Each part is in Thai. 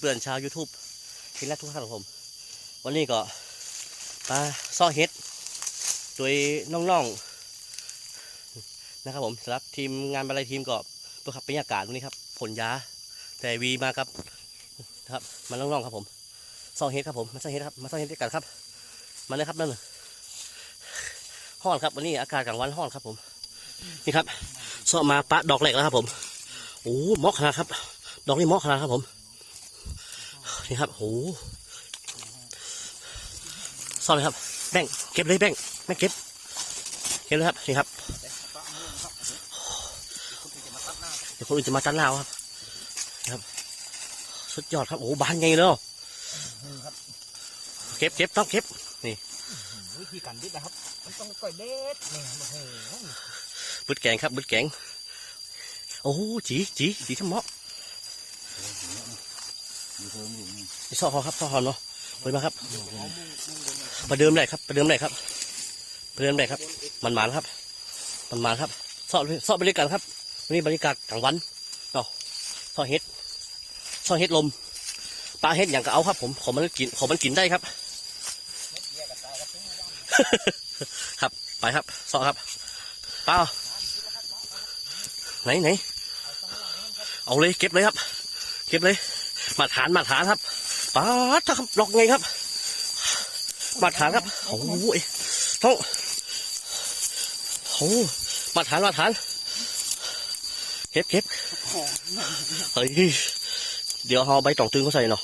เพื่อนๆชาว YouTube ที่รักทุกท่านของผม วันนี้ก็มาซ่อเฮ็ด โดยน้องๆนะครับผมสำหรับทีมงานบรรลัยทีมก็เพื่อขับบรรยากาศวันนี้ครับ ผลยา แต่วีมาครับนะครับมาน้องๆครับผมซ่อเฮ็ดครับผมมาซ่อเฮ็ดครับมาซ่อเฮ็ดด้วยกันครับ มาเลยครับนั่นน่ะห้อนครับวันนี้อากาศกลางวันห้อนครับผมนี่ครับซ่อมาปะดอกแหลกแล้วครับผมโอ้หมอกขนาดครับ ดอกนี่เหมอกขนาดครับผม นี่ครับโอ้ซ่อนเลยครับแบ่งเก็บเลยแบ่งแบ่งเก็บเก็บเลยครับนี่ครับเดี๋ยวคนอื่นจะมาตัดหนาวครับนี่ครับ สุดยอดครับโอ้บานใหญ่เลยเนาะเก็บเก็บต้องเก็บวิธีการดิบนะครับมันต้องก่อยเด็ดนี่โอ้โหบึดแกงครับบึดแกงโอ้จีจีจีทำเหมาะ อยู่เพิ่มอยู่นี่ซอครับซ่อเขาเนาะไปมาครับประเดิมได้ครับประเดิมได้ครับประเดิมได้ครับ มันหมานครับ มันหมานครับซ่อซ่อบรรยากาศครับวันนี้บรรยากาศกลางวันเนาะซ่อเฮ็ดซ่อเฮ็ดลมปลาเฮ็ดอย่างก็เอาครับ ผมขอมันกินขอมันกินได้ครับ ครับไปครับซ่อครับเปล่าไหนไหนเอาเลยเก็บเลยครับ เก็บเลย มาฐานมาฐานครับป้าดถ้าครับล็อกไงครับ มาฐานครับโอ้ยต้องโอ้มาฐานมาฐานเก็บเก็บเฮ้ยเดี๋ยวเอาใบตองตึงเขาใส่เนาะ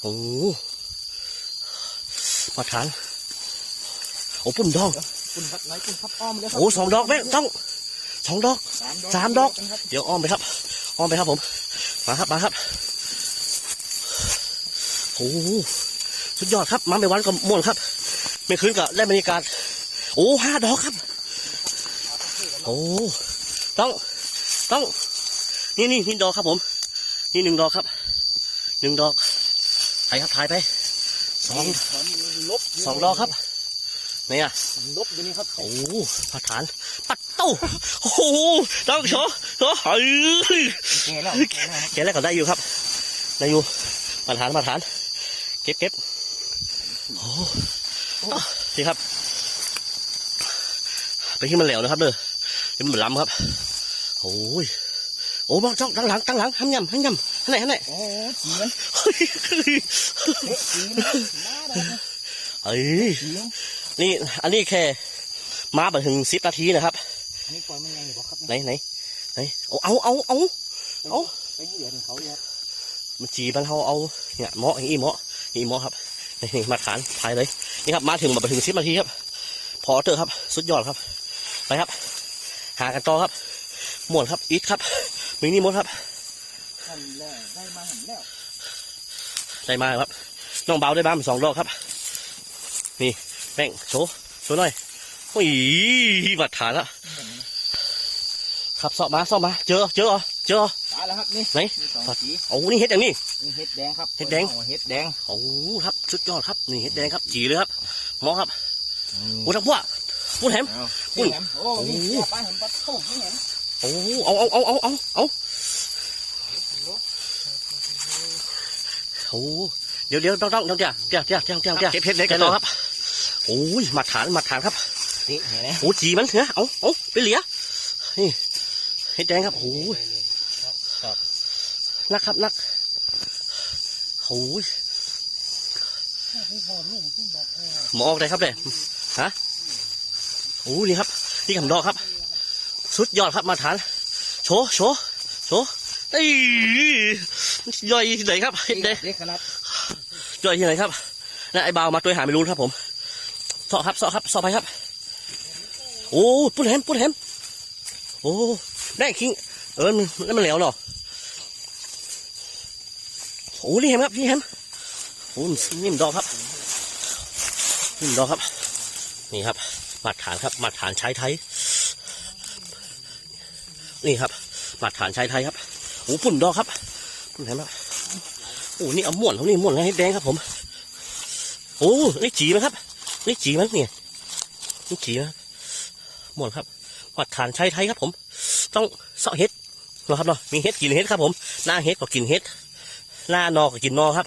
โอ้มาฐานโอ้ปุ่นดอกคุณพัดไหนคุณพัดอ้อมเลยครัโอ้สองดอกแม่ต้องสองดอกสามดอกครับเดี๋ยวอ้อมไปครับ อ้อมไปครับผม มาครับมาครับโอ้โหสุดยอดครับมาไม่วันก็ม่วนครับ ไม่คืนก็ได้บรรยากาศโอ้ห้าดอกครับ โอ้ต้องต้องนี่นี่นี่ดอกครับผม นี่หนึ่งดอกครับหนึ่งดอกถ่ายครับถ่ายไปสองลบสองดอกครับไหนอะลบอยู่นี่ครับโอ้ผาฐานปัด เต้าโอ้โหต้องโชว์โชว์เฮ้ยแก่แล้วแก่แล้วแกแรกก็ได้อยู่ครับ ได้อยู่มาฐานมาฐาน เก็บเก็บโอ้ดีครับ ไปที่มันเหลวนะครับเด้อเดี๋ยวมันล้ำครับโอ้ยโอ้บอกจ้องตั้งหลังตั้งหลังห้ำยำห้ำยำไหนไหนโอ้จีมันเฮ้ยเด็กจีมันมาได้นะเฮ้ยจีมันนี่ อันนี้แค่มาไปถึงสิบนาทีนะครับอั นนี้ปล่อยมันยังอยู่บ่ครับไหนไหนไหนเอาเอาเอาเอาเอาไปเหยียดเขาเลยครับมันจีมันเขาเอาเนี่ยเหมาะอีเหมาะอีเหมาะครับนี่มาฐานถ่ายเลยนี่ครับมาถึงมาถึงสิบนาทีครับ พอเตอร์ครับ สุดยอดครับ ไปครับ หากันต่อครับม่วนครับอีทครับมินิมดครับหันแล้วได้มาหันแล้วได้มาครับน้องเบาได้บ้างสองดอกครับ นี่แป้งโชว์โชว์หน่อยโอ้ยมาฐานละ ครับสอบมาสอบมา เจอเจอเหรอเจอเหรอตายแล้วครับนี่ไหนมีสองสีโอ้นี่เห็ดอย่างนี้นี่เห็ดแดงครับเห็ดแดงเห็ดแดงโอ้ครับสุดยอดครับนี่เห็ดแดงครับจีเลยครับเหมอครับโอ้ทั้งพวกพูดแหมเอาอุ้ยเห็นโอ้นี่โอ้ปลาเห็นปลาตุ้มนี่เห็นโอ้เอาเอาเอาเอาเอาเอาโอ้เดี๋ยวเดี๋ยวต้องต้องเดี๋ยวเดี๋ยวเดี๋ยวเดี๋ยวเดี๋ยวเดี๋ยวเดี๋ยวเก็บเห็ดเล็กกันต่อครับโอ้ยมาฐานมาฐานครับนี่เห็นไหมโอ้จีมันเนี่ยเอาเอาไปเหลียนี่ เห็ดแดงครับโอ้ยนักครับนักโอ้ยหมอออกได้ครับเนี่ยฮะโอ้นี่ครับ นี่คำดอกครับ สุดยอดครับมาฐานโชว์โชว์โชว์เอ้ยย่อยที่ไหนครับเห็ดแดงเล็กขนาดย่อยที่ไหนครับนั่นไอ้บาวมาตัวหาไม่รู้ครับผมเสาะครับเสาะครับเสาะไปครับ โอ้ปุ้นแฮมปุ้นแฮมโอ้ ได้คิงเออมันแล้วมันเหลวเนาะโอ้นี่แฮมครับนี่แฮมโอ้นี่มนดอกครับนี่มนดอกครับ นี่ครับมาตรฐานครับมาตรฐานใช้ไทย นี่ครับมาตรฐานชายไทยครับโอ้ปุ่นดอกครับปุ่นแหมครับโอ้นี่เอาม่วนเขานี่ม่วนให้แดงครับผมโอ้นี่จีมันครับนี่จีมันเนี่ยนี่จีมันม่วนครับมาตรฐานชายไทยครับผม ต้องเสาะเห็ดนะครับเนาะมีเห็ดกินเห็ดครับ ผมหน้าเห็ดก็กินเห็ดหน้านอก็กินนอครับ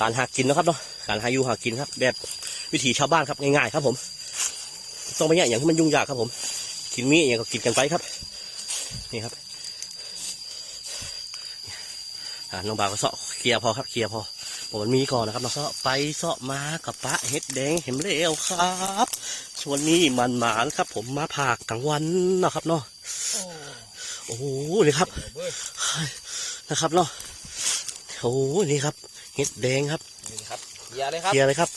การหากินนะครับเนาะการหาอยู่หากินครับ แบบวิถีชาวบ้านครับง่ายๆครับ ผม ต้องไม่ยากอย่างที่มันยุ่งยากครับ ผม กินมีอย่างก็กินกันไปครับ นี่ครับน้องบ่าวก็เสาะเคลียร์พอครับเคลียร์พอผมมันมีก่อนนะครับเนาะเสาะไปเสาะมากับปะเห็ดแดงเห็นเร็วครับ ส่วนนี้มันหมานครับ ผมมาผากกลางวันนะครับเนาะโอ้โอ้โหนี่ครับเดี๋ยวเว้ยนะครับเนาะโอ้โหนี่ครับเห็ดแดงครับนี่ครับเคลียร์เลยครับเคลียร์เลยครับ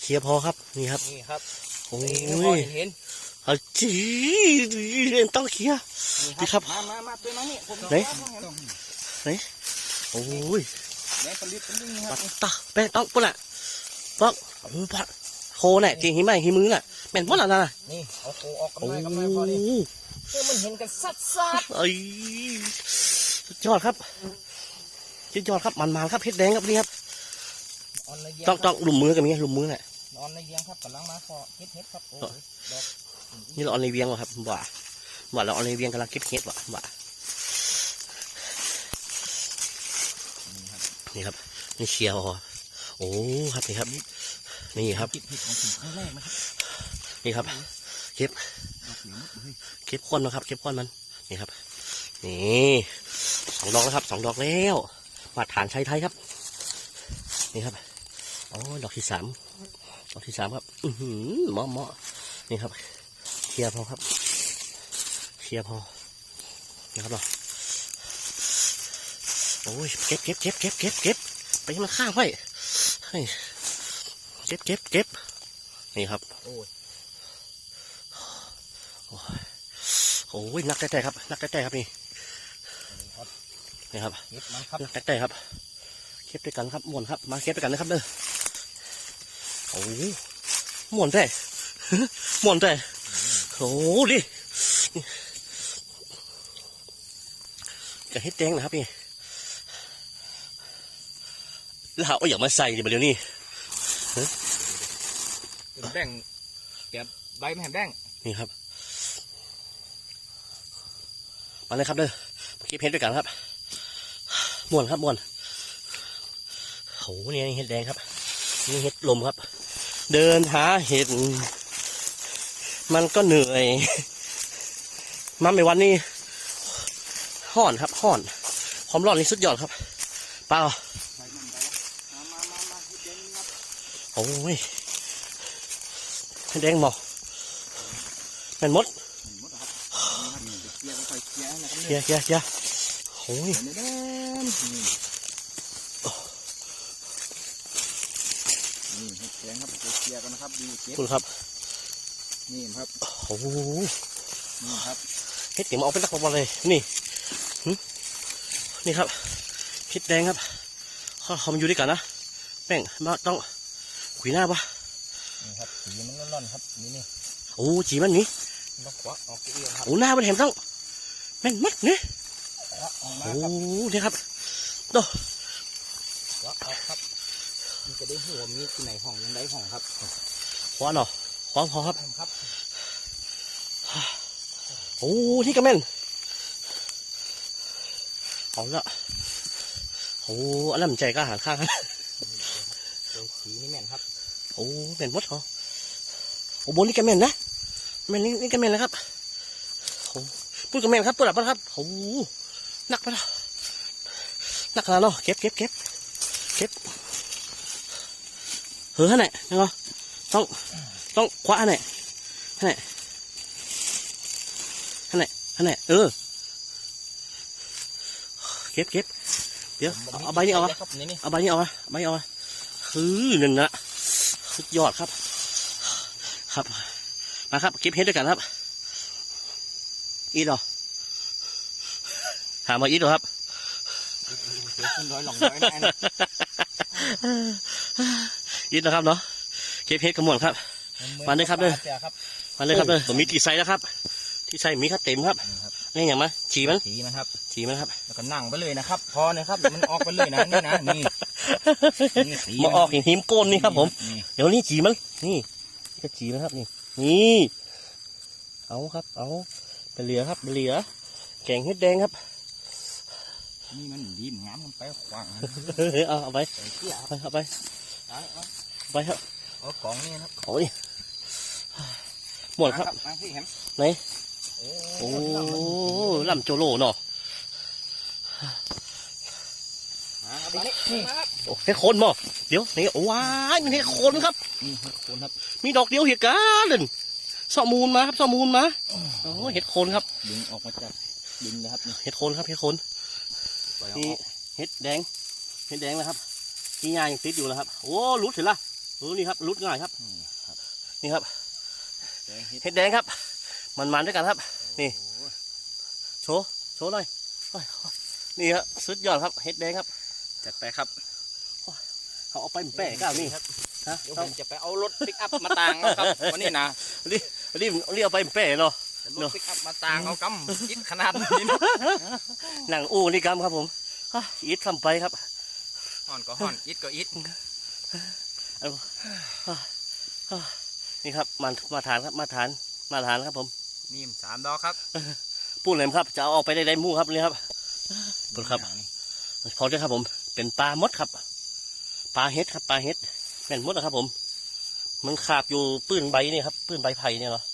เคลียร์พอครับนี่ครับนี่ครับโอ้นี่ให้พ่อยเห็นเอาจีต้องเคลียร์นี่นี่ครับมามามาตัวน้องนี่ผมไหนต้องโอ้ยแม่ผลิตเป็นนี่คปัรับดตาแป้งต้องปุ๊บละปักโอ้ปัด โคเนี่ยจริงหิมะหิมือน่ะแม่นปุ๊บละนะนี่เอาโคออกโอ้กำไรกำไรพอดีเพื่อมันเห็นกันซัดซัดเอ้ยสุดยอดครับสุดยอดครับมันมาครับเพชรแดงครับนี่ครับๆออนในเยียงต้องต้องหลุมมือกันมีหลุมมือน่ะออนในเยียงครับกำลังมาพอเฮ็ดเฮ็ดครับโอ้ยดอกนี่เราเอาในเวียงวะครับว่าว่าเราเอาในเวียงกำลังเก็บเห็ดวะว่านี่ครับนี่เชียวโอ้ครับนี่ครับ นี่ครับเก็บเห็ดของผมครั้งแรกนะครับนี่ครับเก็บดอกเหลืองหมดเลยเก็บควันนะครับเก็บควันมันนี่ครับนี่สองดอกแล้วครับสองดอกแล้วมาตรฐานใช้ไทยครับ นี่ครับโอ้ดอกที่สามดอกที่สามครับ อือหือเหมาะเหมาะนี่ครับเคลียร์พอครับเคลียร์พอนะครับเนาะโอ้ยเก็บเก็บเก็บเก็บเก็บเก็บไปให้มันข้างไว้ให้เก็บเก็บเก็บนี่ครับ โอ้ยโอ้ยนักแต่ๆครับนักแต่ๆครับนี่นี่ครับนี่ครับเก็บมันครับนักแต่ๆครับเก็บด้วยกันครับม่วนครับ มาเก็บด้วยกันนะครับเด้อโอ้ยม่วนแต่ม่วนแต่โอ้ดิจะให้แดงนะครับนี่แล้วเอาอย่างมาใส่ดิมาเดี๋ยวนี้เป็น แดงเก็บใบมะแหมแดงนี่ครับ มาเลยครับเด้อมาเก็บเห็ดด้วยกันครับม่วนครับม่วนโหนี่เห็ดแดงครับ นี่เห็ดลมครับ เดินหาเห็ด มันก็เหนื่อย มาในวันนี้ห่อนครับห่อน ความร้อนนี่สุดยอดครับ เปล่า อ้ยเห็ดแดงหมอแมันมดหมดแล้วครับนี่ครับเคลียร์ค่อยๆเคลียร์นะครับเคลียร์เคลียร์เคลียร์โอ้ยเดี๋ยวเด้อนี่นี่เฮ็ดแกงครับเคลียร์กันนะครับดูเก็บคุณครับ นี่ครับ โอ้โหนี่ครับเฮ็ดเดี๋ยวมาเอาไปรักบอลเลย นี่หึนี่ครับเฮ็ดแดงครับเขาเขามาอยู่ด้วยกันนะแป้งมาต้อง ขุยหน้าปะนี่ครับสีมันร้อนๆครับนี่นี่โอ้จีมันนี่ต้องควักออกเองครับโอ้หน้ามันเห็นต้องแม่นมัดนี่ควักออกมาโอ้ครับนี่ครับควักออกครับมันจะได้หัวมีที่ไหนห้องยังได้ห้องครับขวาหน่อขวาพอครับครับโอ้ที่กระแม่นเอาละโอ้อันนั้นมันใจกล้าหาญข้างครับเดี๋ยวสีนี่แม่นครับโอ้แม่นมดเหรอโอ้บนนี่กระแม่นนะแม่นนี่นี่กระแม่นนะครับโอ้พูดกระแม่นครับพูดแบบนั้นครับโอ้หนักไปแล้วหนักขนาดเนาะเก็บเก็บเก็บเก็บเฮ้ยฮะไหนยังไงต้องต้องคว้าฮะไหนฮะไหนฮะไหนฮะไหนเออเก็บเก็บเดี๋ยวเอาเอาใบนี้เอาวะครับนี่นี่เอาใบนี้เอาวะใบนี้เอาวะคือหนึ่งนะ สุดยอดครับ ครับ มาครับเก็บเห็ดด้วยกันครับ อีดเหรอถามมาอีดเหรอครับเดี๋ยวขึ้นร้อยหลงร้อยแน่นะอีดนะครับเนาะเก็บเห็ดกระมวลครับมาเลยครับเด้อเสียครับมาเลยครับเลยผมมีกี่ไซส์แล้วครับ ที่ใส่มีครับเต็มครับนี่ครับนี่อย่างมาฉีมันสีมันครับฉีมันครับ แล้วก็นั่งไปเลยนะครับ พอนะครับมันออกไปเลยนะนี่นะนี่ นี่สีมาออกอย่างหิมโกนนี่ครับผม นี่เดี๋ยวนี้จีมัน นี่ จะจีมันครับนี่ นี่ เอาครับ เอาไปเหลือครับไปเหลือ แกงเห็ดแดงครับ นี่มันดีมงามมันไปขวางเฮ้ยเอาเอาไปใส่เกี้ยเอาไปเอาไปเอาเอาเอาไปครับเอากล่องนี่นะครับโอ้ยหมดครับ มาพี่เห็นไหน โอ้โอ้ลำโจโลเนาะ มาครับมานี่นี่ครับ โอ้เฮ็ดโคนบ่เดี๋ยวนี่ว้ายมันเฮ็ดโคนครับนี่ครับคุณครับ มีดอกเดียวเหตุการณ์สอมูลมาครับสอมูลมาโอ้เห็ดโคนครับดึงออกมาจากดินเลยครับนี่เห็ดโคนครับเห็ดโคนปล่อยเอานี่ออกเห็ดแดงเห็ดแดงนะครับที่ง่ายยังติดอยู่นะครับ โอ้รุดเห็นละโอ้นี่ครับรุดง่ายครับนี่ครับนี่ครับแดงเห็ดเห็ดแดงครับ มันมันๆด้วยกันครับ นี่โอ้ยโชว์โชว์หน่อยโอ้ยนี่ครับสุดยอดครับเห็ดแดงครับ จัดไปครับเขาเอาไปแปะก้าวนี่ครับฮะเดี๋ยวผเอามจะไปเอารถปิกอัพมาตางเอาครับวันนี้นะรีบรีบรีบเอาไปแปะเนาะแต่รเนถอะปิกอัพมาตางเอากำกินขนาดนี้นะหนังอู้นี่กำครับผมอะอีททำไปครับห่อนก็ห่อนอิดก็อิดนี่ครับมามาทานครับมาทานมาทานครับผมนี่สามดอกครับปูนเลยครับจะเอาออกไปได้ได้หมู่ครับนี่ครับขอบคุณครับพอได้ครับผม เป็นปลามดครับปลาเห็ดครับปลาเห็ดแม่นมดนะครับ ผม มันขาบอยู่ปื้นใบนี่ครับปื้นใบไผ่เนี่ยเนาะ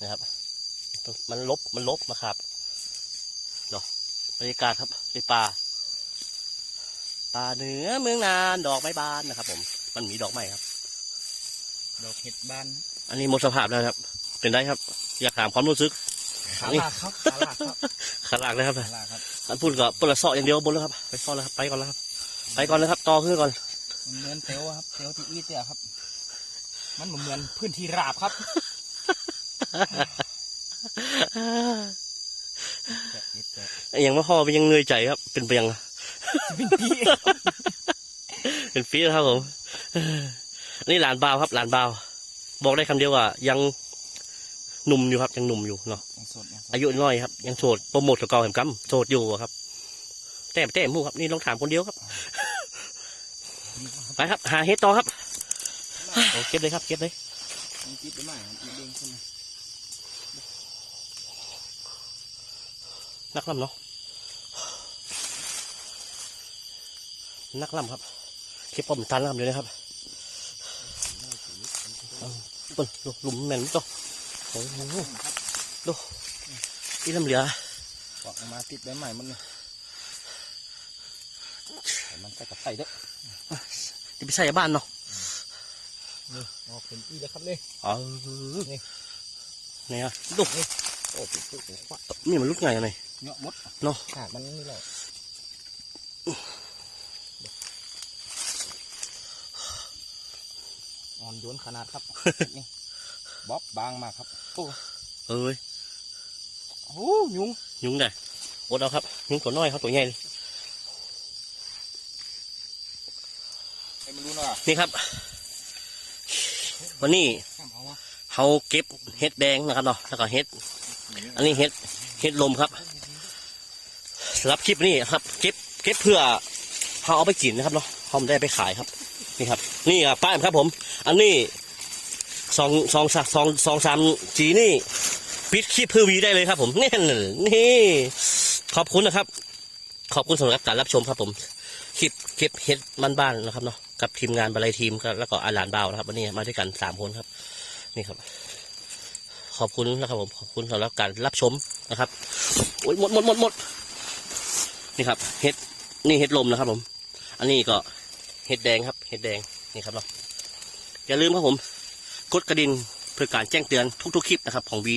นะครับ มันลบมันลบมาขาบเนาะบรรยากาศครับในป่าป่าเหนือเมืองนานดอกไม้บานนะครับ ผม มันมีดอกไม้ครับ ดอกเห็ดบาน อันนี้หมดสภาพแล้วครับ เป็นได้ครับ อยากถามความรู้สึก ขานี่ลากครับขาลากครับขาหลักเลยครับขาลากครับอันพูดก็ปลดเสาะอย่างเดียวบนแล้วครับไปก่อนแล้วครับไปก่อนแล้วครับไปก่อนเลยครับต่อขึ้นก่อนมันเหมือนเตลครับเตลที่อีเตียครับ มันเหมือนพื้นที่ราบครับแกะนิดแกะอย่างว่าพ่อเป็นยังเหนื่อยใจครับ เป็นไปยังเป็นปีเป็นฟีแล้วครับผมอันนี้หลานบ่าวครับ หลานบ่าว บอกได้คำเดียวว่ายังหนุ่มอยู่ครับ ยังหนุ่มอยู่เนาะยังสดยังสด อายุน้อยครับ ยังโสดโปรโมทกับเก่าแห่งกัมโสดอยู่อะครับ แต้มแต้มหมู่ครับนี่ลองถามคนเดียวครับ ไปครับ หาเฮ็ดต่อครับโอ้เก็บเลยครับเก็บเลยมันจิตได้ไหมครับมันเด้งขึ้นมานักล่ำเนาะนักล่ำครับคลิปผมทันล่ำเลยนะครับเปิ้ลดูหลุมแม่นจ้ะโอ้โห ดูอีลำเหลือปอกออกมาติดใบใหม่มันเลยแต่มันก็จะใส่เด้อจะไปใส่บ้านเนาะนี่ออกเป็นอีเลยครับเลยเออนี่เนี่ยดูโอ้เป็นเป็นขวานี่มันลุกไงกันไงเนาะมดเนาะขาดมันนี่แหละอ่อนโยนขนาดครับนี่บ๊อบบางมากครับโอ้เอ้ย โหยุงยุงได้อดเอาครับ ยุงตัวน้อยเขาตัวใหญ่เลยไม่รู้เนาะนี่ครับ วันนี้เขาเก็บเห็ดแดงนะครับเนาะแล้วก็เห็ด อันนี้เห็ดเห็ดลมครับสำหรับคลิปนี้ครับ เก็บเก็บเพื่อเขาเอาไปกินนะครับเนาะเขาไม่ได้ไปขายครับ นี่ครับ นี่อะป้ายครับผม อันนี้สองสองสองสองสามจีนี่ ปิดคลิปเพื่อวีได้เลยครับ ผมนี่นี่ ขอบคุณนะครับ ขอบคุณสำหรับการรับชมครับ ผมคลิปคลิปเฮ็ดมันบ้านๆนะครับเนาะกับทีมงานบรรยทีมครับแล้วก็อาหลานบ่าวนะครับวันนี้มาด้วยกันสามคนครับ นี่ครับ ขอบคุณนะครับ ผมขอบคุณสำหรับการรับชมนะครับโอ้ยหมดหมดหมดหมดนี่ครับเห็ดนี่เห็ดลมนะครับ ผม อันนี้ก็เห็ดแดงครับเห็ดแดงนี่ครับเนาะอย่าลืมครับผม กดกระดิ่งเพื่อการแจ้งเตือนทุกๆคลิปนะครับ ของวี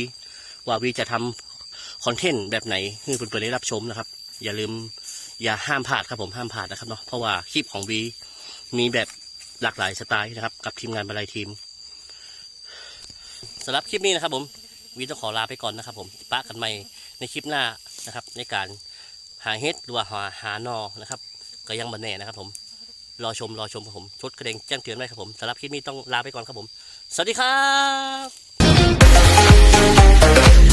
ว่าวีจะทำคอนเทนต์แบบไหนให้เพื่อนๆได้รับชมนะครับ อย่าลืมอย่าห้ามพลาดครับผมห้ามพลาดนะครับเนาะเพราะว่าคลิปของวีมีแบบหลากหลายสไตล์นะครับ กับทีมงานบรรลัยทีมสำหรับคลิปนี้นะครับ ผมวีต้องขอลาไปก่อนนะครับ ผมปะกันใหม่ในคลิปหน้านะครับ ในการหาเฮ็ดหรือว่าหาหานอนะครับ ก็ยังบันแน่นะครับ ผมรอชมรอชมครับผมชดกระเด้งแจ้งเตือนไว้ครับผมสำหรับคลิปนี้ต้องลาไปก่อนครับผม สวัสดีครับ No.